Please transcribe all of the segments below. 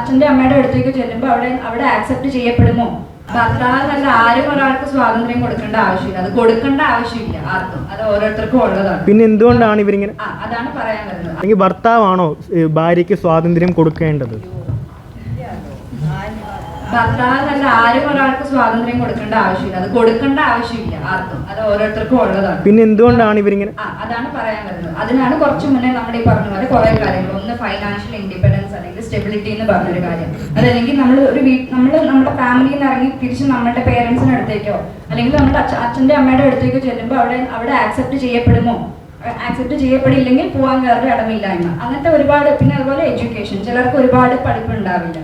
അച്ഛന്റെ അമ്മയുടെ അടുത്തേക്ക് ചെല്ലുമ്പോൾ അവിടെ അവിടെ ആക്സെപ്റ്റ് ചെയ്യപ്പെടുമോ? ഭർത്താവിനല്ല ആരും ഒരാൾക്ക് സ്വാതന്ത്ര്യം കൊടുക്കേണ്ട ആവശ്യമില്ല. അത് കൊടുക്കേണ്ട ആവശ്യമില്ല ആർക്കും. അത് ഓരോരുത്തർക്കും ഉള്ളതാണ്. പിന്നെ എന്തുകൊണ്ടാണ് ഇവരിങ്ങനെ അതാണ് പറയാൻ വരുന്നത്. ഭർത്താവാണോ ഭാര്യക്ക് ഭാര്യയ്ക്ക് സ്വാതന്ത്ര്യം കൊടുക്കേണ്ടത്? ഭർത്താവിനല്ല ആരും ഒരാൾക്ക് സ്വാതന്ത്ര്യം കൊടുക്കേണ്ട ആവശ്യമില്ല. അത് കൊടുക്കേണ്ട ആവശ്യമില്ല ആർക്കും. അത് ഓരോരുത്തർക്കും ഉള്ളതാണ്. പിന്നെ എന്തുകൊണ്ടാണ് ഇവരിങ്ങനെ? അതാണ് പറയാൻ വരുന്നത്. അതിനാണ് കുറച്ച് മുന്നേ നമ്മുടെ ഈ പറഞ്ഞ പോലെ കുറെ കാര്യങ്ങൾ. ഒന്ന് ഫൈനാൻഷ്യൽ ഇൻഡിപെൻഡൻസ് അല്ലെങ്കിൽ സ്റ്റെബിലിറ്റി എന്ന് പറഞ്ഞൊരു കാര്യം. അതല്ലെങ്കിൽ നമ്മൾ ഒരു വീ നമ്മൾ നമ്മുടെ ഫാമിലിയിൽ നിന്ന് ഇറങ്ങി തിരിച്ച് നമ്മുടെ പേരൻസിന് അടുത്തേക്കോ അല്ലെങ്കിൽ നമ്മുടെ അച്ഛ അച്ഛന്റെ അമ്മയുടെ അടുത്തേക്കോ ചെല്ലുമ്പോൾ അവിടെ അവിടെ ആക്സെപ്റ്റ് ചെയ്യപ്പെടുമോ? ആക്സെപ്റ്റ് ചെയ്യപ്പെടില്ലെങ്കിൽ പോകാൻ വേറെ ഇടമില്ലായ്മ. അങ്ങനത്തെ ഒരുപാട് പിന്നെ അതുപോലെ എഡ്യൂക്കേഷൻ ചിലർക്ക് ഒരുപാട് പഠിപ്പ് ഉണ്ടാവില്ല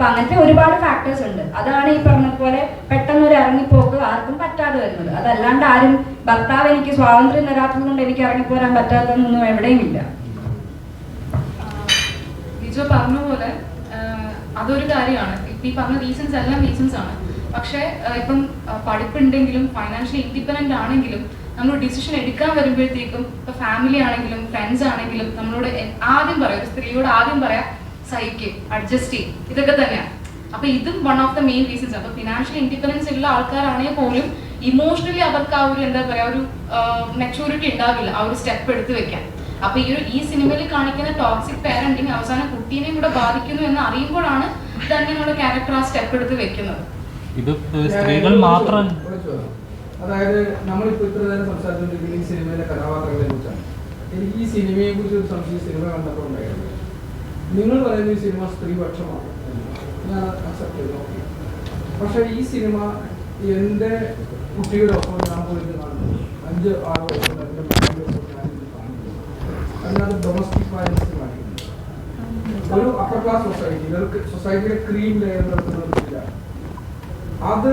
അപ്പൊ അങ്ങനത്തെ ഒരുപാട് ഫാക്ടേഴ്സ് ഉണ്ട്. അതാണ് ഈ പറഞ്ഞ പോലെ പെട്ടെന്ന് ഒരു ഇറങ്ങിപ്പോക്ക് ആർക്കും പറ്റാതെ വരുന്നത്. അതല്ലാണ്ട് ആരും ഭർത്താവ് എനിക്ക് സ്വാതന്ത്ര്യം തരാത്തത് കൊണ്ട് എനിക്ക് ഇറങ്ങിപ്പോരാൻ പറ്റാത്തതൊന്നും എവിടെയും ഇല്ല. ബിജോ പറഞ്ഞ പോലെ അതൊരു കാര്യമാണ്. ഇപ്പൊ ഈ പറഞ്ഞ റീസൺസ് എല്ലാം റീസൺസ് ആണ്. പക്ഷേ ഇപ്പം പഠിപ്പുണ്ടെങ്കിലും ഫൈനാൻഷ്യലി ഇൻഡിപെൻഡന്റ് ആണെങ്കിലും നമ്മൾ ഡിസിഷൻ എടുക്കാൻ വരുമ്പോഴത്തേക്കും ഇപ്പൊ ഫാമിലി ആണെങ്കിലും ഫ്രണ്ട്സ് ആണെങ്കിലും നമ്മളോട് ആദ്യം പറയാം ഒരു സ്ത്രീയോട് ആദ്യം പറയാം സഹിക്ക് അഡ്ജസ്റ്റ് ചെയ്യും. ഇതൊക്കെ തന്നെയാണ് അപ്പൊ ഇതും one of the main reasons അപ്പൊ ഫിനാൻഷ്യൽ ഇൻഡിപെൻഡൻസ് ഉള്ള ആൾക്കാരാണെങ്കിൽ പോലും ഇമോഷണലി അവർക്ക് ആ ഒരു എന്താ പറയാ ഒരു മെച്ചൂരിറ്റി ഉണ്ടാവില്ല ആ ഒരു സ്റ്റെപ്പ് എടുത്തു വെക്കാൻ. അപ്പൊ ഈ ഒരു ഈ സിനിമയിൽ കാണിക്കുന്ന ടോക്സിക് പാരന്റിങ് അവസാനം കുട്ടീനെയും കൂടെ ബാധിക്കുന്നു എന്ന് അറിയുമ്പോഴാണ് തന്നെയുള്ള ക്യാരക്ടർ ആ സ്റ്റെപ്പ് എടുത്ത് വെക്കുന്നത്. ഇത് സ്ത്രീകൾ മാത്രം. അതായത് നമ്മളിപ്പോ ഇത്ര നേരം സംസാരിച്ചുകൊണ്ടിരിക്കുന്ന ഈ സിനിമയിലെ കഥാപാത്രങ്ങളെ കുറിച്ചാണ്. എനിക്ക് ഈ സിനിമയെ കുറിച്ച് ഒരു സംശയം സിനിമ കണ്ടപ്പോൾ ഉണ്ടായിരുന്നു. നിങ്ങൾ പറയുന്ന ഈ സിനിമ സ്ത്രീപക്ഷമാണ് ഞാൻ അക്സെപ്റ്റ് ചെയ്തു. ഓക്കെ പക്ഷേ ഈ സിനിമ എന്റെ കുട്ടിയുടെ ഒപ്പം ഞാൻ പോയിട്ട് കാണുന്നു അഞ്ച് ആറ് വയസ്സുള്ള എന്റെ ഒപ്പം കാണുന്നു അതിനകത്ത് ഡൊമസ്റ്റിക് വയലൻസ് കാണിക്കുന്നു. ഒരു അപ്പർ ക്ലാസ് സൊസൈറ്റി സൊസൈറ്റിയുടെ ക്രീം ലെയർ നടത്തുന്നില്ല അത്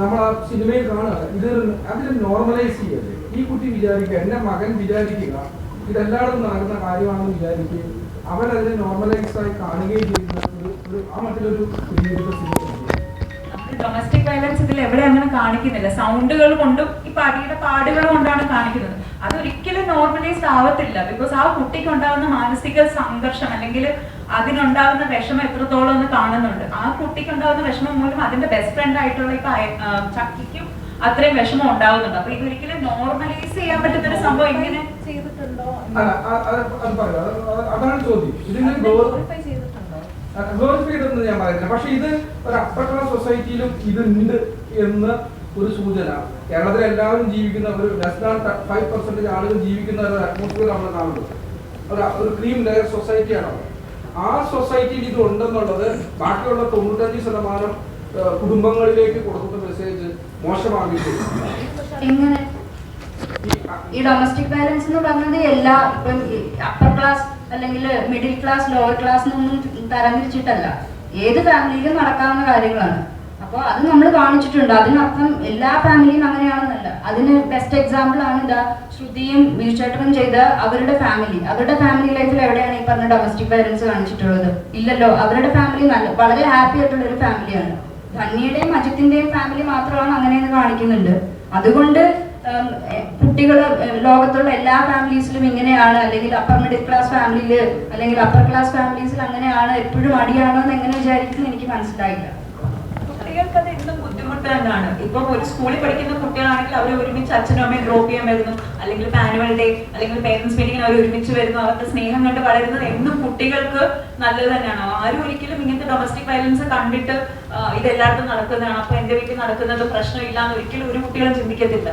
നമ്മൾ ആ സിനിമയിൽ കാണുക ഇത് അതിൽ നോർമലൈസ് ചെയ്യരുത്. ഈ കുട്ടി വിചാരിക്കുക എന്റെ മകൻ വിചാരിക്കുക ഇതെല്ലായിടത്തും നടക്കുന്ന കാര്യമാണെന്ന് വിചാരിക്കുകയും അവൻ അതിനെ നോർമലൈസ് ആയി കാണുകയും ചെയ്യുന്ന ഒരു ഒരു ആ മട്ടിലൊരു ഡൊമസ്റ്റിക് വയലൻസ് ഇതിൽ എവിടെ അങ്ങനെ കാണിക്കുന്നില്ല. സൗണ്ടുകൾ കൊണ്ടും ഈ പാടിയുടെ പാടുകൾ കൊണ്ടാണ് കാണിക്കുന്നത്. അതൊരിക്കലും നോർമലൈസ് ആവത്തില്ല. ബിക്കോസ് ആ കുട്ടിക്ക് ഉണ്ടാകുന്ന മാനസിക സംഘർഷം അല്ലെങ്കിൽ അതിനുണ്ടാകുന്ന വിഷമം എത്രത്തോളം എന്ന് കാണുന്നുണ്ട്. ആ കുട്ടിക്ക് ഉണ്ടാകുന്ന വിഷമം മൂലം അതിന്റെ ബെസ്റ്റ് ഫ്രണ്ട് ആയിട്ടുള്ള ഇപ്പൊ ചക്കിക്കും അത്രയും വിഷമം ഉണ്ടാവുന്നുണ്ട്. അപ്പൊ ഇതൊരിക്കലും നോർമലൈസ് ചെയ്യാൻ പറ്റുന്ന ഒരു സംഭവം എങ്ങനെ? ചെയ്തിട്ടുണ്ടോ? അതാണ് ചോദ്യം. ഇതിന് ഗ്ലോറിഫൈ ചെയ്തിട്ടുണ്ട്? ഞാൻ പറയുന്നില്ല. പക്ഷെ ഇത് ഒരു അപ്പർ ക്ലാസ് സൊസൈറ്റിയിലും ഇതുണ്ട് എന്ന് ഒരു സൂചന. കേരളത്തിൽ എല്ലാവരും ജീവിക്കുന്ന ഒരു ലെസ് ദാൻ ഫൈവ് പെർസെന്റേജ് ആളുകൾ ജീവിക്കുന്ന ഒരു അറ്റ്മോസ്ഫിയർ നമ്മൾ കാണുന്നത് ഒരു ഒരു ക്രീം ലെയർ സൊസൈറ്റിയാണ്. ആ സൊസൈറ്റിയിൽ ഇത് ഉണ്ടെന്നുള്ളത് ബാക്കിയുള്ള തൊണ്ണൂറ്റഞ്ച് ശതമാനം കുടുംബങ്ങളിലേക്ക് കൊടുക്കുന്ന മെസ്സേജ് എങ്ങനെ? ഈ ഡൊമസ്റ്റിക് വയലൻസ് എന്ന് പറഞ്ഞത് എല്ലാ ഇപ്പം അപ്പർ ക്ലാസ് അല്ലെങ്കിൽ മിഡിൽ ക്ലാസ് ലോവർ ക്ലാസ് എന്നൊന്നും തരംതിരിച്ചിട്ടല്ല. ഏത് ഫാമിലിയിലും നടക്കാവുന്ന കാര്യങ്ങളാണ്. അപ്പോൾ അത് നമ്മൾ കാണിച്ചിട്ടുണ്ട്. അതിനർത്ഥം എല്ലാ ഫാമിലിയും അങ്ങനെയാണെന്നല്ല. അതിന് ബെസ്റ്റ് എക്സാമ്പിൾ ആണ് ഇതാ ശ്രുതിയും വീഴ്ചേട്ടനും ചെയ്ത അവരുടെ ഫാമിലി അവരുടെ ഫാമിലി ലൈഫിൽ എവിടെയാണ് ഈ പറഞ്ഞ ഡൊമസ്റ്റിക് വയലൻസ് കാണിച്ചിട്ടുള്ളത്? ഇല്ലല്ലോ. അവരുടെ ഫാമിലി നല്ല വളരെ ഹാപ്പി ആയിട്ടുള്ള ഒരു ഫാമിലിയാണ് ധന്യയുടെയും അജിത്തിന്റെയും ഫാമിലി മാത്രമാണ് അങ്ങനെയെന്ന് കാണിക്കുന്നുണ്ട്. അതുകൊണ്ട് കുട്ടികൾ ലോകത്തുള്ള എല്ലാ ഫാമിലീസിലും ഇങ്ങനെയാണ്. അല്ലെങ്കിൽ അപ്പർ മിഡിൽ ക്ലാസ് ഫാമിലിയിൽ അല്ലെങ്കിൽ അപ്പർ ക്ലാസ് ഫാമിലീസിൽ അങ്ങനെയാണ്. എപ്പോഴും അടിയാണോ എന്ന് എങ്ങനെ വിചാരിക്കുന്നു എനിക്ക് മനസ്സിലായില്ല. കുട്ടികൾക്ക് അത് ഇന്നും ബുദ്ധിമുട്ട് തന്നെയാണ്. ഇപ്പൊ ഒരു സ്കൂളിൽ പഠിക്കുന്ന കുട്ടികളാണെങ്കിൽ അവർ ഒരുമിച്ച് അച്ഛനും അമ്മയും ഡ്രോപ്പ് ചെയ്യാൻ വരുന്നു. അല്ലെങ്കിൽ ആനുവൽ ഡേ അല്ലെങ്കിൽ പേരൻസ് മീറ്റിംഗിന് അവർ ഒരുമിച്ച് വരുന്നു. അവരുടെ സ്നേഹം കണ്ട് വളരുന്നത് എന്നും കുട്ടികൾക്ക് നല്ലത് തന്നെയാണ്. ആരും ഒരിക്കലും ഇങ്ങനത്തെ ഡൊമസ്റ്റിക് വയലൻസ് കണ്ടിട്ട് ഇത് നടക്കുന്നതാണ്. അപ്പൊ എന്റെ വീട്ടിൽ നടക്കുന്നത് പ്രശ്നമില്ല എന്ന് ഒരിക്കലും ഒരു കുട്ടികളും ചിന്തിക്കത്തില്ല.